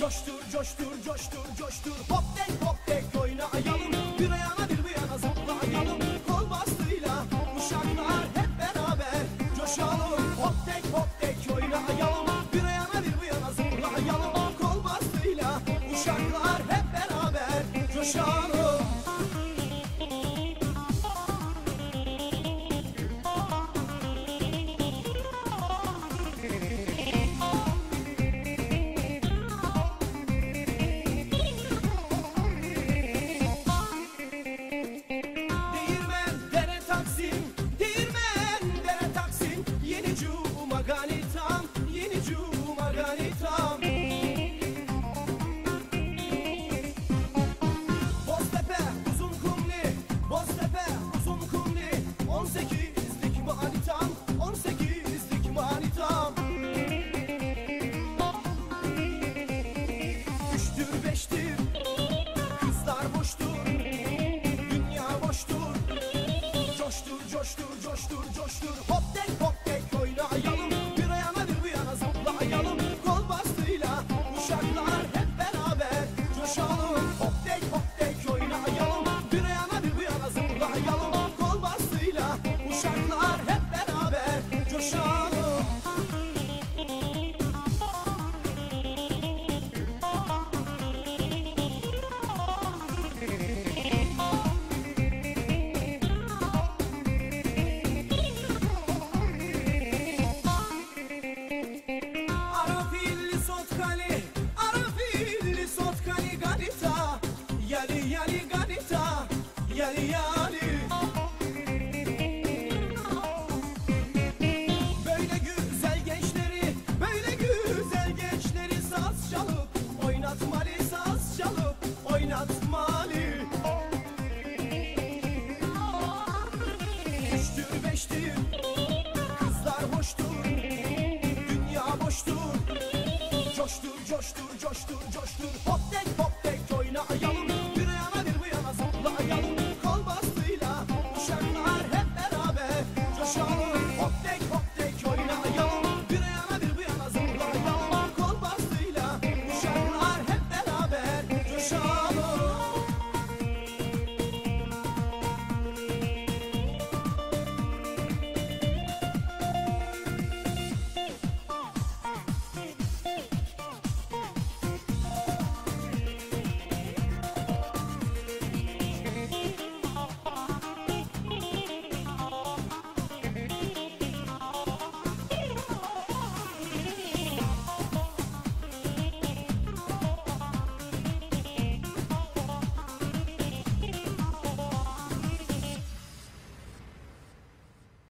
Coştur coştur coştur coştur. Hop dek hop dek oyna ayalım Bir ayağına. coştur coştur. Hop